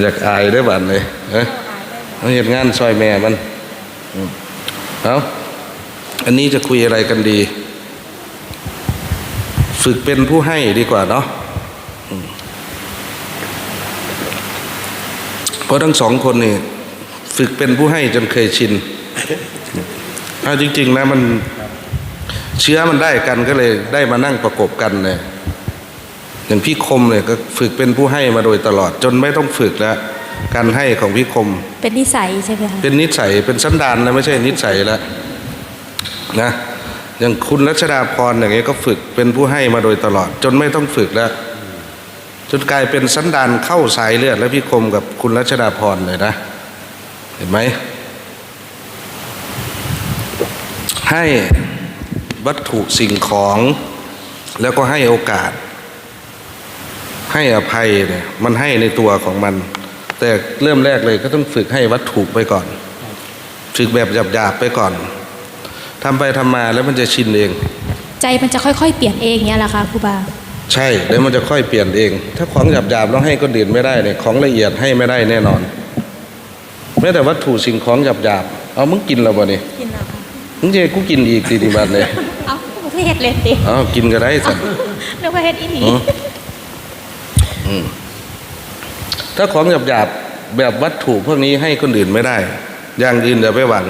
อยากอายได้อบัดเลยเอ้ยเอาเหตุงานซอยแม่มันเอาอันนี้จะคุยอะไรกันดี ฝึกเป็นผู้ให้ดีกว่าเนาะเพราะทั้งสองคนนี่ฝึกเป็นผู้ให้จนเคยชินเอาจริง ๆ นะมันเชื้อมันได้กันก็เลยได้มานั่งประกบกันเลย อย่างพี่คมเนี่ยก็ฝึกเป็นผู้ให้มาโดยตลอดจนไม่ต้องฝึกแล้วการให้ของพี่คม เป็นนิสัยใช่ไหมคะเป็นนิสัยเป็นสันดานแล้วไม่ใช่นิสัยแล้วนะอย่างคุณรัชดาพรอย่างเงี้ยก็ฝึกเป็นผู้ให้มาโดยตลอด จนไม่ต้องฝึกแล้วจนกลายเป็นสันดานเข้าสายเลือด แล้วพี่คมกับคุณรัชดาพรเลยนะ เห็นไหมให้วัตถุสิ่งของแล้วก็ให้โอกาส ให้อภัยเนี่ยมันให้ในตัวของมัน แต่เริ่มแรกเลยก็ต้องฝึกให้วัตถุไปก่อน ฝึกแบบหยาบๆไปก่อนทำไปทำมาแล้วมันจะชินเอง ใจมันจะค่อยๆ เปลี่ยนเองเนี่ยแหละคะครูบาใช่แล้วมันจะค่อยเปลี่ยนเอง ถ้าของหยาบๆแล้วให้ก็ดื่นไม่ได้เนี่ยของละเอียดให้ไม่ได้แน่นอนแม้แต่วัตถุสิ่งของหยาบๆเอามึงกินแล้วบ่นี่กินแล้วมึงจะให้กูกินอีกตีดีบัดเลยเอาประเทศเลยสิเอากินก็ได้สันนึกว่าเฮ็ดอีหลีอืมอืม ถ้าของหยาบๆแบบวัตถุพวกนี้ให้คนอื่นไม่ได้ อย่างอื่นอย่าไปหวัง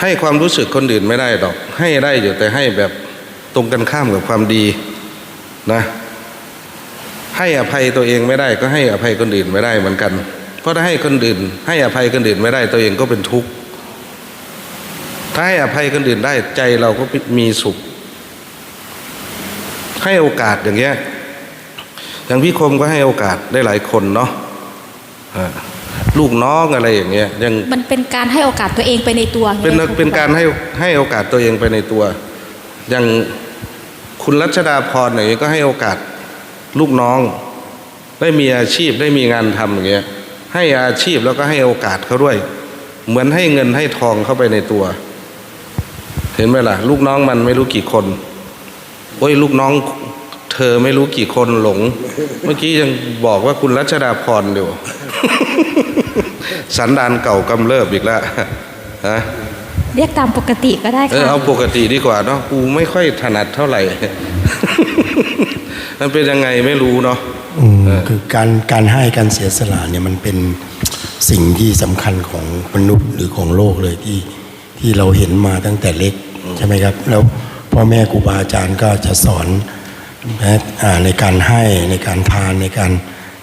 ให้ความรู้สึกคนอื่นไม่ได้ดอก ให้ได้อยู่แต่ให้แบบตรงกันข้ามกับความดีนะ ให้อภัยตัวเองไม่ได้ ก็ให้อภัยคนอื่นไม่ได้เหมือนกัน เพราะถ้าให้คนอื่น ให้อภัยคนอื่นไม่ได้ตัวเองก็เป็นทุกข์ถ้าให้อภัยคนอื่นได้ใจเราก็มีสุข ให้โอกาสอย่างเงี้ย อย่างพี่คมก็ให้โอกาสได้หลายคนเนาะอ่าลูกน้องอะไรอย่างเงี้ยยังมันเป็นการให้โอกาสตัวเองไปในตัว เป็นไงคะเป็นการให้ให้โอกาสตัวเองไปในตัว อย่างคุณรัชดาพรอย่างเงี้ยก็ให้โอกาสลูกน้อง ได้มีอาชีพได้มีงานทำอย่างเงี้ยให้อาชีพแล้วก็ให้โอกาสเขาด้วย เหมือนให้เงินให้ทองเข้าไปในตัว เห็นไหมล่ะ ลูกน้องมันไม่รู้กี่คนโอ้ยลูกน้อง เธอไม่รู้กี่คนหลง เมื่อกี้ยังบอกว่าคุณรัชดาพรอยู่สันดานเก่ากำเริบอีกแล้วฮะเรียกตามปกติก็ได้เออค่ะเอาปกติดีกว่าเนาะกูไม่ค่อยถนัดเท่าไหร่ มันเป็นยังไงไม่รู้เนาะอืมคือการการให้การเสียสละเนี่ยมันเป็นสิ่งที่สำคัญของมนุษย์หรือของโลกเลยที่ที่เราเห็นมาตั้งแต่เล็กใช่ไหมครับ แล้วพ่อแม่ครูบาอาจารย์ก็จะสอนแม้อ่า ในการให้ในการทานในการ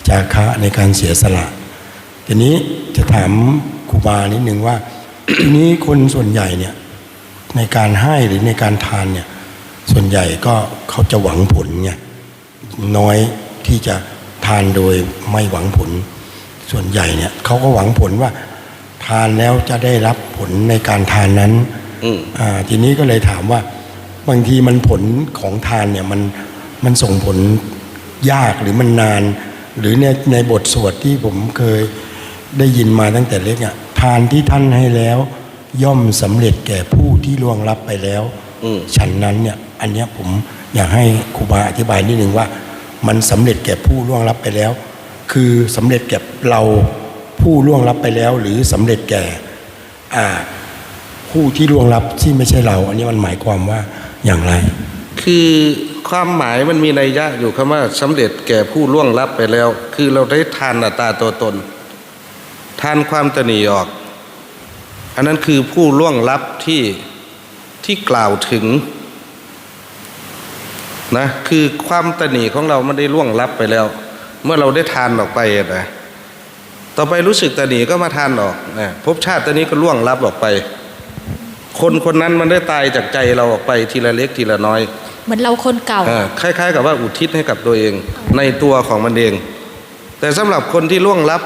จาคะในการเสียสละทีนี้จะถามครูบานิดนึงว่าทีนี้คนส่วนใหญ่เนี่ยในการให้หรือในการทานเนี่ยส่วนใหญ่ก็เขาจะหวังผลไงน้อยที่จะทานโดยไม่หวังผล ส่วนใหญ่เนี่ยเขาก็หวังผลว่า ทานแล้วจะได้รับผลในการทานนั้นอืมอ่าทีนี้ก็เลยถามว่า บางทีมันผลของทานเนี่ยมัน มันส่งผลยากหรือมันนาน หรือในในบทสวดที่ผมเคยได้ยินมาตั้งแต่เล็กอะทานที่ท่านให้แล้ว ย่อมสำเร็จแก่ผู้ที่ล่วงลับไปแล้วอืมฉันนั้นเนี่ยอันเนี้ยผมอยากให้ครูบาอธิบายนิดนึงว่า มันสำเร็จแก่ผู้ล่วงลับไปแล้ว คือสำเร็จแก่เราผู้ล่วงลับไปแล้ว หรือสำเร็จแก่อ่าผู้ที่ล่วงลับที่ไม่ใช่เรา อันนี้มันหมายความว่าอย่างไร คือ ความหมายมันมีนัยยะอยู่คำว่าสำเร็จแก่ผู้ล่วงลับไปแล้ว คือเราได้ทานอัตตาตัวตน ทานความตนีออก อันนั้นคือผู้ล่วงลับที่ที่กล่าวถึงนะคือความตนีของเราไม่ได้ล่วงลับไปแล้ว เมื่อเราได้ทานออกไปนะต่อไปรู้สึกตนีก็มาทานออกนะภพชาติตนี้ก็ล่วงลับออกไป คนคนนั้นมันได้ตายจากใจเราออกไปทีละเล็กทีละน้อย เหมือนเราคนเก่าคล้าย ๆ กับว่าอุทิศให้กับตัวเองในตัวของมันเอง แต่สำหรับคนที่ล่วงลับ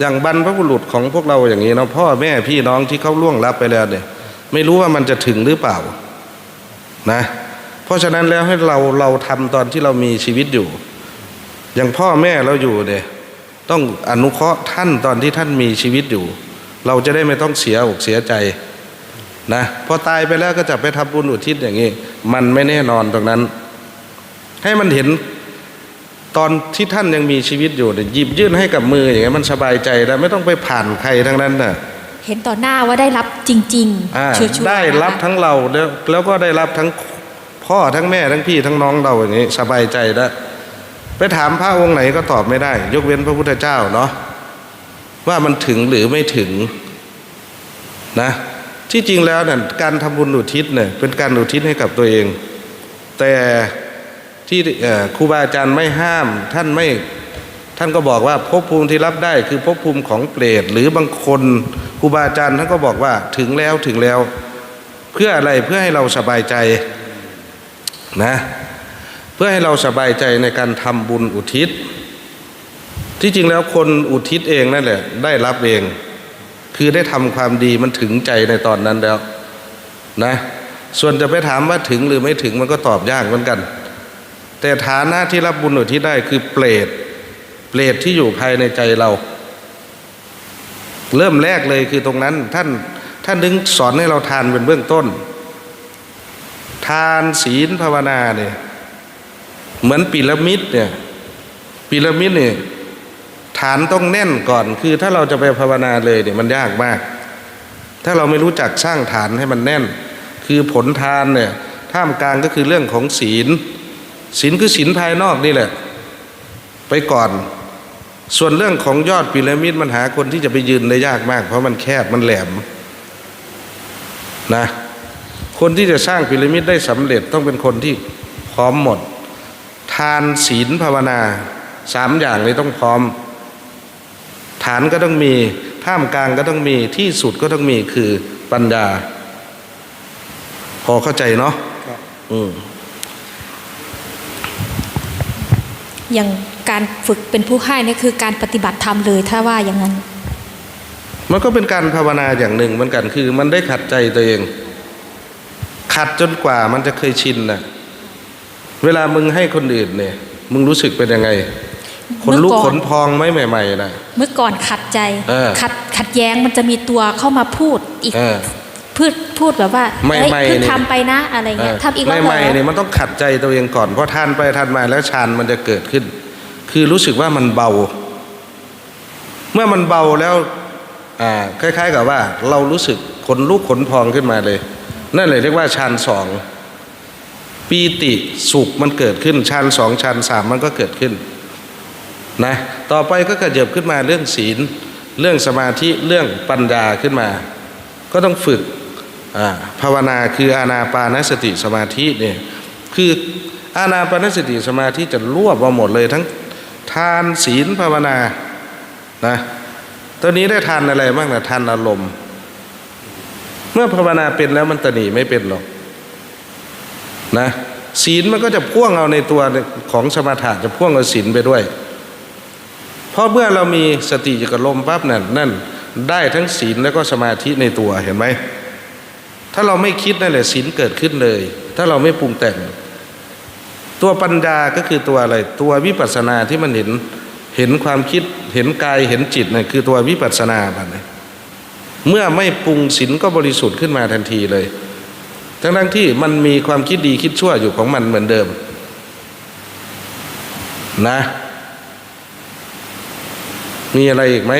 อย่างบรรพบุรุษของพวกเราอย่างนี้เนาะพ่อแม่พี่น้องที่เขาล่วงลับไปแล้วเนี่ย ไม่รู้ว่ามันจะถึงหรือเปล่านะ เพราะฉะนั้นแล้วให้เราเราทำตอนที่เรามีชีวิตอยู่ อย่างพ่อแม่เราอยู่เนี่ยต้องอนุเคราะห์ท่านตอนที่ท่านมีชีวิตอยู่ เราจะได้ไม่ต้องเสียอกเสียใจนะพอตายไปแล้วก็จะไปทำบุญอุทิศอย่างนี้ มันไม่แน่นอนตรงนั้น ให้มันเห็นตอนที่ท่านยังมีชีวิตอยู่เนี่ยหยิบยื่นให้กับมืออย่างเงี้ยมันสบายใจแล้วไม่ต้องไปผ่านใครทั้งนั้นน่ะเห็นต่อหน้าว่าได้รับจริงอ่าๆชัวร์ๆได้รับนะคะทั้งเราแล้วแล้วก็ได้รับทั้งพ่อทั้งแม่ทั้งพี่ทั้งน้องเราอย่างนี้สบายใจแล้วไปถามพระองค์ไหนก็ตอบไม่ได้ ยกเว้นพระพุทธเจ้าเนาะว่ามันถึงหรือไม่ถึงนะ ที่จริงแล้วเนี่ยการทำบุญอุทิศเนี่ยเป็นการอุทิศให้กับตัวเอง แต่ที่ครูบาอาจารย์ไม่ห้ามท่านไม่ท่านก็บอกว่าภพภูมิที่รับได้คือภพภูมิของเปรตหรือบางคนครูบาอาจารย์ท่านก็บอกว่าถึงแล้วถึงแล้ว เพื่ออะไรเพื่อให้เราสบายใจนะเพื่อให้เราสบายใจในการทำบุญอุทิศ ที่จริงแล้วคนอุทิศเองนั่นแหละได้รับเอง คือได้ทำความดีมันถึงใจในตอนนั้นแล้วนะ ส่วนจะไปถามว่าถึงหรือไม่ถึงมันก็ตอบยากเหมือนกัน แต่ฐานะที่รับบุญหรือทิศได้คือเปรตเปรตที่อยู่ภายในใจเรา เริ่มแรกเลยคือตรงนั้นท่านท่านดึงสอนให้เราทานเป็นเบื้องต้น ทานศีลภาวนาเนี่ยเหมือนปีระมิดเนี่ยปีระมิดเนี่ย ฐานต้องแน่นก่อน คือถ้าเราจะไปภาวนาเลยเนี่ยมันยากมาก ถ้าเราไม่รู้จักสร้างฐานให้มันแน่น คือผลทานเนี่ยท่ามกลางก็คือเรื่องของศีล ศีลคือศีลภายนอกนี่แหละ ไปก่อน ส่วนเรื่องของยอดพีระมิดมันหาคนที่จะไปยืนได้ยากมาก เพราะมันแคบมันแหลมนะคนที่จะสร้างพีระมิดได้สำเร็จต้องเป็นคนที่พร้อมหมด ทานศีลภาวนาสามอย่างนี้ต้องพร้อมานก็ต้องมีท่ามกลางก็ต้องมีที่สุดก็ต้องมีคือปัญญา พอเข้าใจเนาะครับอืมอย่างการฝึกเป็นผู้ให้นี่คือการปฏิบัติธรรมเลยถ้าว่าอย่างนั้น มันก็เป็นการภาวนาอย่างหนึ่งเหมือนกันคือ มันได้ขัดใจตัวเอง ขัดจนกว่ามันจะเคยชินนะเวลามึงให้คนอื่นเนี่ย มึงรู้สึกเป็นยังไง ขนลุกเมื่อก่ขอนนพองไหมใหม่ๆนะเมื่อก่อนขัดใจเออขัดขัดแย้งมันจะมีตัวเข้ามาพูดอีกเออพูดพูดแบบว่าไม่เอ้ยไม่เพิ่งนี่ทำไปนะอะไรเงี้ยทำอีกแล้วไม่เหรไม่อเนี่ยมันต้องขัดใจตัวเองก่อนเพราะทานไปทานมาแล้วฌานมันจะเกิดขึ้น คือรู้สึกว่ามันเบา เมื่อมันเบาแล้วอ่าคล้าย ๆ กับว่า เรารู้สึกขนลุกขนพองขึ้นมาเลย นั่นเลยเรียกว่าฌานสองปีติสุขมันเกิดขึ้นฌานสองฌานสามมันก็เกิดขึ้น นะต่อไปก็กระเจิบขึ้นมาเรื่องศีล เรื่องสมาธิเรื่องปัญญาขึ้นมา ก็ต้องฝึกภาวนาคืออานาปานสติสมาธิเนี่ยคืออานาปานสติสมาธิจะรวบมาหมดเลยทั้งทานศีลภาวนานะตัวนี้ได้ทานอะไรบ้างนะทานอารมณ์ เมื่อภาวนาเป็นแล้วมันตะหนีไม่เป็นหรอกนะศีลมันก็จะพ่วงเอาในตัวของสมถะจะพ่วงเอาศีลไปด้วย ราะเมื่อเรามีสติอยู่กับลมปั๊บนั่นนั่นได้ทั้งศีลแล้วก็สมาธิในตัวเห็นไหมถ้าเราไม่คิดนั่นแหละศีลเกิดขึ้นเลย ถ้าเราไม่ปรุงแต่ง ตัวปัญญาก็คือตัวอะไร ตัววิปัสสนาที่มันเห็นเห็นความคิดเห็นกายเห็นจิตนั่นคือตัววิปัสสนาบัดนี้เมื่อไม่ปรุงศีลก็บริสุทธิ์ขึ้นมาทันทีเลยทั้งทั้งที่มันมีความคิดดีคิดชั่วอยู่ของมันเหมือนเดิม นะ มีอะไรอีกไหม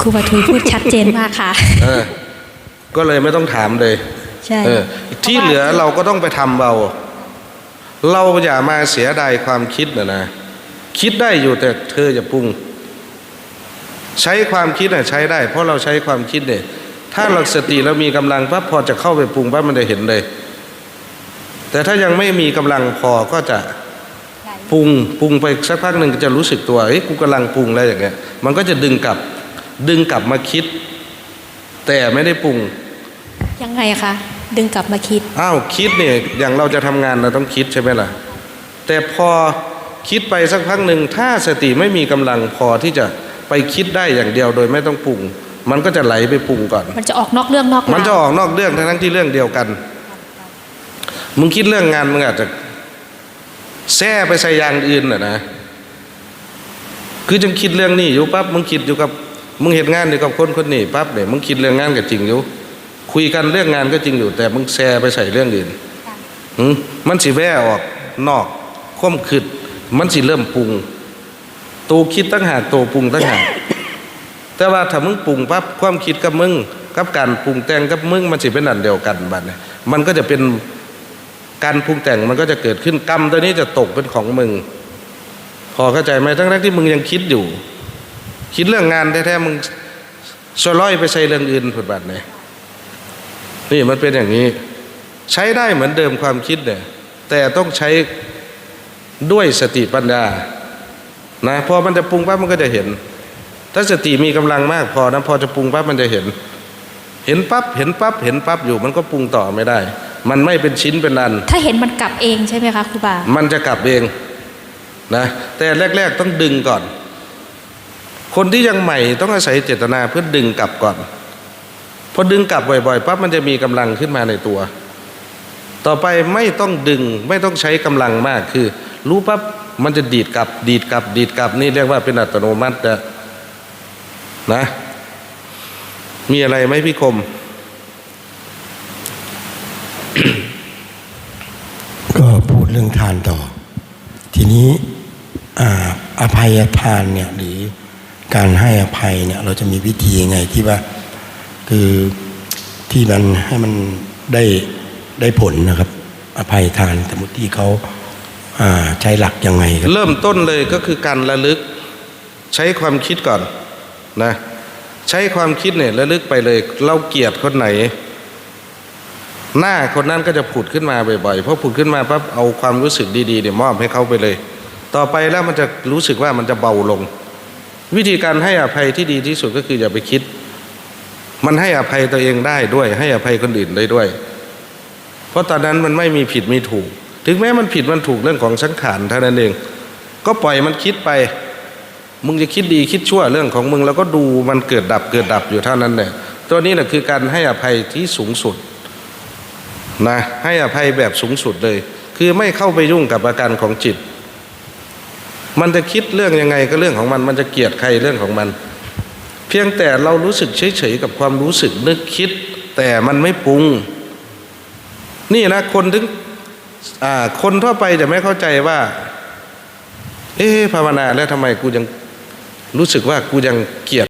ครูบาทุยพูดชัดเจนมากค่ะเออก็เลยไม่ต้องถามเลยใช่เออที่เหลือเราก็ต้องไปทำเราเราอย่ามาเสียดายความคิดนะนะ คิดได้อยู่แต่เธออย่าปรุง ใช้ความคิดน่ะใช้ได้ เพราะเราใช้ความคิดเนี่ยถ้าเราสติเรามีกำลังปั๊บพอจะเข้าไปปรุงปั๊บมันจะเห็นเลย แต่ถ้ายังไม่มีกำลังพอก็จะ ปรุงปรุงไปสักพักหนึ่งก็จะรู้สึกตัวเอ้ยกูกำลังปรุงแล้วอย่างเงี้ย มันก็จะดึงกลับดึงกลับมาคิด แต่ไม่ได้ปรุงยังไงคะดึงกลับมาคิดอ้าวคิดเนี่ยอย่างเราจะทำงานเราต้องคิดใช่ไหมล่ะ แต่พอคิดไปสักพักหนึ่งถ้าสติไม่มีกำลังพอที่จะไปคิดได้อย่างเดียวโดยไม่ต้องปรุง มันก็จะไหลไปปรุงก่อน มันจะออกนอกเรื่องนอกราวมันจะออกนอกเรื่องทั้งๆที่เรื่องเดียวกัน มึงคิดเรื่องงานมึงอาจจะ แซ่ไปใส่อย่างอื่นน่ะนะ คือจังคิดเรื่องนี้อยู่ปั๊บมึงคิดอยู่กับมึงเห็นงานอยู่กับคนคนนี้ปั๊บเนี่ยมึงคิดเรื่องงานก็จริงอยู่ คุยกันเรื่องงานก็จริงอยู่ แต่มึงแซ่ไปใส่เรื่องอื่นหึมันสิแว่ออกนอกคมขึ้นมันสิเริ่มปรุงตัวคิดตั้งหากตัวปรุงตั้งหากแต่ว่าถ้ามึงปรุงปั๊บความคิดกับมึงกับการปรุงแต่งกับมึงมันสิเป็นอันเดียวกันบัดเนี่ยมันก็จะเป็น การปรุงแต่งมันก็จะเกิดขึ้นกรรมตัวนี้จะตกเป็นของมึง พอเข้าใจไหมทั้งที่มึงยังคิดอยู่ คิดเรื่องงานแท้ๆมึงสลอยไปใส่เรื่องอื่นผลบัดเนี่ยนี่มันเป็นอย่างนี้ ใช้ได้เหมือนเดิมความคิดเนี่ยแต่ต้องใช้ด้วยสติปัญญานะพอมันจะปรุงปั๊บมันก็จะเห็น ถ้าสติมีกำลังมากพอนะพอจะปรุงปั๊บมันจะเห็น เห็นปั๊บเห็นปั๊บเห็นปั๊บอยู่มันก็ปรุงต่อไม่ได้ มันไม่เป็นชิ้นเป็นอัน ถ้าเห็นมันกลับเองใช่ไหมคะครูบา มันจะกลับเองนะแต่แรก ๆ ต้องดึงก่อน คนที่ยังใหม่ต้องอาศัยเจตนาเพื่อดึงกลับก่อนพอดึงกลับบ่อยๆปั๊บมันจะมีกำลังขึ้นมาในตัว ต่อไปไม่ต้องดึงไม่ต้องใช้กำลังมากคือ รู้ปั๊บมันจะดีดกลับ ดีดกลับ ดีดกลับนี่เรียกว่าเป็นอัตโนมัตินะนะมีอะไรไหมพี่คม ก็พูดเรื่อง ทานต่อ ทีนี้อภัยทานเนี่ยหรือการให้อภัยเนี่ยเราจะมีวิธียังไงที่ว่าคือที่มันให้มันได้ได้ผลนะครับ อภัยทานสมมติที่เขาอ่าใช้หลักยังไงครับเริ่มต้นเลยก็คือการระลึกใช้ความคิดก่อนนะใช้ความคิดเนี่ยระลึกไปเลย เราเกลียดคนไหน หน้าคนนั้นก็จะผุดขึ้นมาบ่อยๆพอผุดขึ้นมาปั๊บเอาความรู้สึกดีๆเนี่ยมอบให้เขาไปเลย ต่อไปแล้วมันจะรู้สึกว่ามันจะเบาลง วิธีการให้อภัยที่ดีที่สุดก็คืออย่าไปคิด มันให้อภัยตัวเองได้ด้วย ให้อภัยคนอื่นได้ด้วย เพราะตอนนั้นมันไม่มีผิดมีถูก ถึงแม้มันผิดมันถูกเรื่องของสังขารเท่านั้นเอง ก็ปล่อยมันคิดไป มึงจะคิดดีคิดชั่วเรื่องของมึง แล้วก็ดูมันเกิดดับเกิดดับอยู่เท่านั้นแหละตัวนี้แหละคือการให้อภัยที่สูงสุด นะให้อภัยแบบสูงสุดเลย คือไม่เข้าไปยุ่งกับอาการของจิต มันจะคิดเรื่องยังไงก็เรื่องของมัน มันจะเกลียดใครเรื่องของมัน เพียงแต่เรารู้สึกเฉยๆกับความรู้สึกนึกคิด แต่มันไม่ปรุง นี่นะคนถึงคนทั่วไปจะไม่เข้าใจว่า เอ๊ะภาวนาแล้วทำไมกูยังรู้สึกว่ากูยังเกลียด